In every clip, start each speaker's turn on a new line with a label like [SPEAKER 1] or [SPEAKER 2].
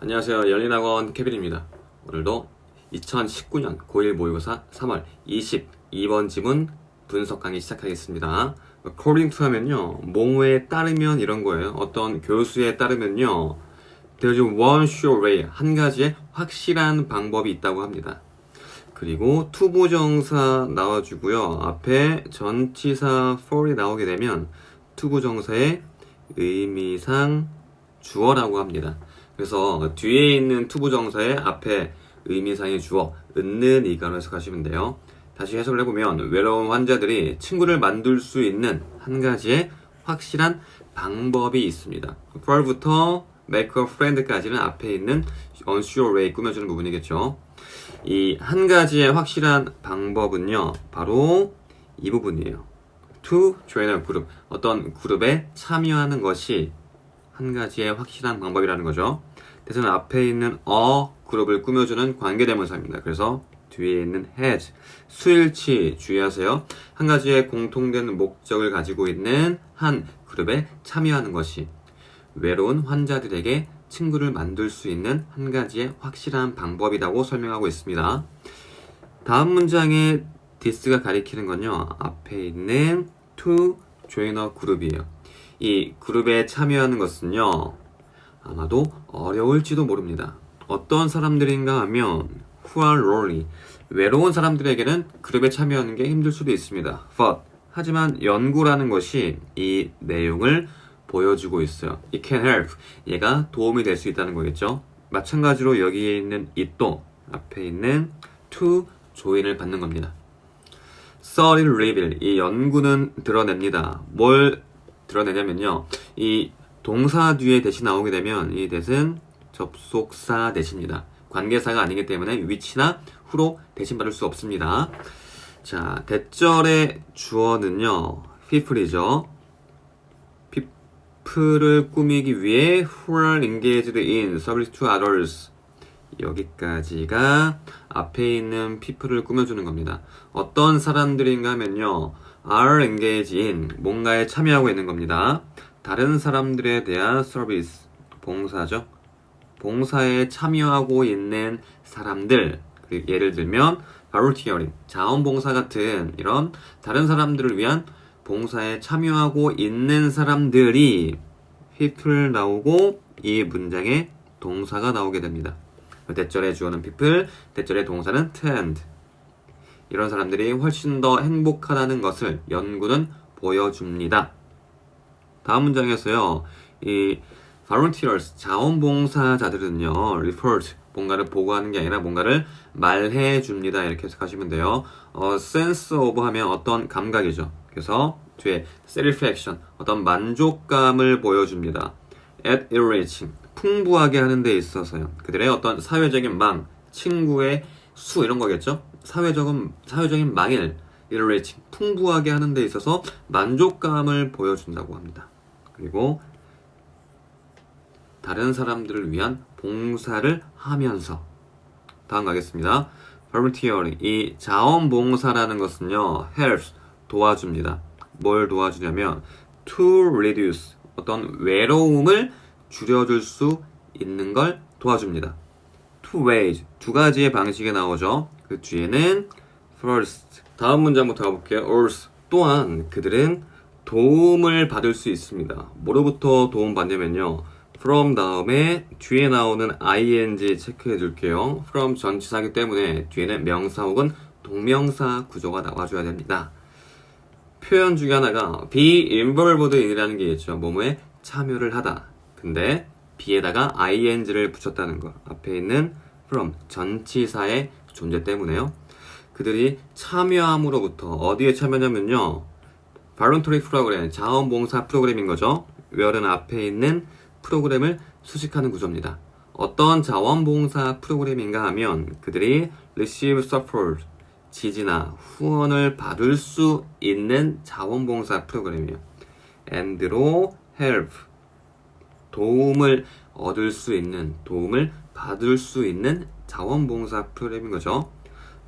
[SPEAKER 1] 안녕하세요. 열린학원 케빈입니다. 오늘도 2019년 고1 모의고사 3월 22번 지문 분석 강의 시작하겠습니다. according to 하면요. 뭐뭐에 따르면 이런 거예요. 어떤 교수에 따르면요. There's one sure way. 한 가지의 확실한 방법이 있다고 합니다. 그리고 투부정사 나와주고요. 앞에 전치사 for이 나오게 되면 투부정사의 의미상 주어라고 합니다. 그래서 뒤에 있는 투부정사의 앞에 의미상의 주어, 은는 이가로 해석하시면 돼요. 다시 해석을 해보면 외로운 환자들이 친구를 만들 수 있는 한 가지의 확실한 방법이 있습니다. for부터 make a friend까지는 앞에 있는 unsure way 꾸며주는 부분이겠죠. 이 한 가지의 확실한 방법은요, 바로 이 부분이에요. to join a group. 어떤 그룹에 참여하는 것이 한 가지의 확실한 방법이라는 거죠. 대신 앞에 있는 a 그룹을 꾸며주는 관계대명사입니다. 그래서 뒤에 있는 has 수일치 주의하세요. 한 가지의 공통된 목적을 가지고 있는 한 그룹에 참여하는 것이 외로운 환자들에게 친구를 만들 수 있는 한 가지의 확실한 방법이라고 설명하고 있습니다. 다음 문장의 this가 가리키는 건요. 앞에 있는 to join a group이에요. 이 그룹에 참여하는 것은요. 아마도 어려울지도 모릅니다. 어떤 사람들인가 하면 are lonely 외로운 사람들에게는 그룹에 참여하는 게 힘들 수도 있습니다. But 하지만 연구라는 것이 이 내용을 보여주고 있어요. It can help. 얘가 도움이 될 수 있다는 거겠죠. 마찬가지로 여기에 있는 it도 앞에 있는 to join을 받는 겁니다. study reveal 이 연구는 드러냅니다. 뭘 드러내냐면요. 이 동사 뒤에 대시 나오게 되면 이 대신 접속사 대시입니다. 관계사가 아니기 때문에 위치나 후로 대신 받을 수 없습니다. 자, 대절의 주어는요. people이죠. people을 꾸미기 위해 who are engaged in service to others 여기까지가 앞에 있는 people을 꾸며주는 겁니다. 어떤 사람들인가 하면요. Are engaged in 뭔가에 참여하고 있는 겁니다. 다른 사람들에 대한 서비스 봉사죠. 봉사에 참여하고 있는 사람들 예를 들면 volunteering 자원봉사 같은 이런 다른 사람들을 위한 봉사에 참여하고 있는 사람들이 people 나오고 이 문장에 동사가 나오게 됩니다. 대절의 주어는 people, 대절의 동사는 tend. 이런 사람들이 훨씬 더 행복하다는 것을 연구는 보여줍니다. 다음 문장에서요, 이 volunteers, 자원봉사자들은요, report, 뭔가를 보고하는 게 아니라 뭔가를 말해 줍니다. 이렇게 해석하시면 돼요. 어, sense of 하면 어떤 감각이죠. 그래서 뒤에 satisfaction, 어떤 만족감을 보여줍니다. at enriching, 풍부하게 하는 데 있어서요. 그들의 어떤 사회적인 망, 친구의 수 이런 거겠죠. 사회적인 사회적인 망일, enriching, 풍부하게 하는 데 있어서 만족감을 보여준다고 합니다. 그리고 다른 사람들을 위한 봉사를 하면서 다음 가겠습니다. volunteering 이 자원봉사라는 것은요 helps 도와줍니다. 뭘 도와주냐면 to reduce 어떤 외로움을 줄여줄 수 있는 걸 도와줍니다. two ways 두 가지의 방식이 나오죠. 그 뒤에는 first 다음 문장부터 가볼게요. also 또한 그들은 도움을 받을 수 있습니다. 뭐로부터 도움 받냐면요. from 다음에 뒤에 나오는 ing 체크해 줄게요. from 전치사기 때문에 뒤에는 명사 혹은 동명사 구조가 나와줘야 됩니다. 표현 중에 하나가 be involved in이라는 게 있죠. 뭐뭐에 참여를 하다. 근데 be에다가 ing를 붙였다는 거. 앞에 있는 from 전치사의 존재 때문에요. 그들이 참여함으로부터 어디에 참여냐면요. 발론토리 프로그램, 자원봉사 프로그램인 거죠. 웨어는 앞에 있는 프로그램을 수식하는 구조입니다. 어떤 자원봉사 프로그램인가 하면 그들이 receive support, 지지나 후원을 받을 수 있는 자원봉사 프로그램이에요. and로 help, 도움을 얻을 수 있는, 도움을 받을 수 있는 자원봉사 프로그램인 거죠.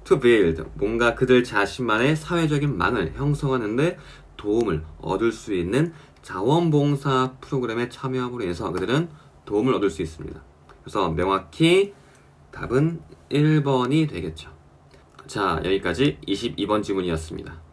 [SPEAKER 1] to build, 뭔가 그들 자신만의 사회적인 망을 형성하는데 도움을 얻을 수 있는 자원봉사 프로그램에 참여함으로 해서 그들은 도움을 얻을 수 있습니다. 그래서 명확히 답은 1번이 되겠죠. 자, 여기까지 22번 지문이었습니다.